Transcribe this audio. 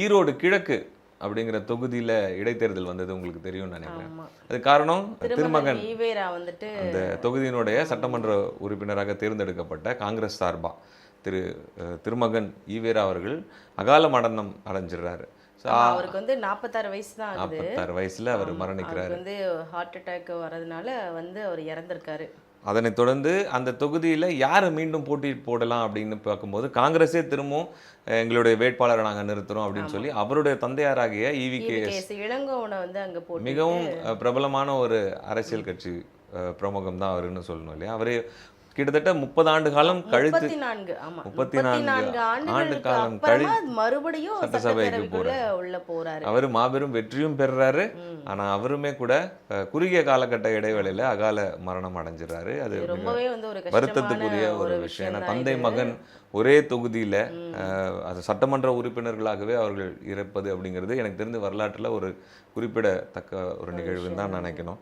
ஈரோடு கிழக்கு அப்படிங்கிற தொகுதியில இடைத்தேர்தல் வந்தது உங்களுக்கு தெரியும்னு நினைக்கிறேன். அது காரணம் திருமகன் வந்துட்டு அந்த தொகுதியினுடைய சட்டமன்ற உறுப்பினராக தேர்ந்தெடுக்கப்பட்ட காங்கிரஸ் சார்பா திரு திருமகன் ஈவேரா அவர்கள் அகால மரணம் அடைஞ்சிடுறாரு. அவருக்கு வந்து நாற்பத்தாறு வயசு தான் ஆகுது. நாற்பத்தாறு வயசுல அவர் மரணிக்கிறார். வந்து ஹார்ட் அட்டாக் வரதுனால வந்து அவர் இறந்திருக்காரு. அதனைத் தொடர்ந்து அந்த தொகுதியில் யார் மீண்டும் போட்டி போடலாம் அப்படின்னு பார்க்கும்போது காங்கிரஸே திரும்பவும் எங்களுடைய வேட்பாளரை நாங்கள் நிறுத்துறோம் அப்படின்னு சொல்லி அவருடைய தந்தையாராகிய இவி கே EVKS இளங்கோவனை வந்து அங்க மிகவும் பிரபலமான ஒரு அரசியல் கட்சி பிரமுகம் தான் அவருன்னு சொல்லணும் இல்லையா? அவரே கிட்டத்தட்ட முப்பது ஆண்டு காலம் கழித்து முப்பத்தி நான்கு ஆண்டு காலம் அப்புறமா மறுபடியும் சட்டசபைக்கு போறாரு. அவர் மாபெரும் வெற்றியும் பெறுறாரு. ஆனா அவருமே கூட குறுகிய காலகட்ட இடைவேளையில அகால மரணம் அடைஞ்சிடறாரு. அது இது மிக ரொம்பவே வந்து ஒரு வருத்தத்துக்குரிய ஒரு விஷயம். ஏன்னா தந்தை மகன் ஒரே தொகுதியில அது சட்டமன்ற உறுப்பினர்களாகவே அவர்கள் இறப்பது அப்படிங்கிறது எனக்கு தெரிந்த வரலாற்றுல ஒரு குறிப்பிடத்தக்க ஒரு நிகழ்வுன்னு தான் நினைக்கணும்.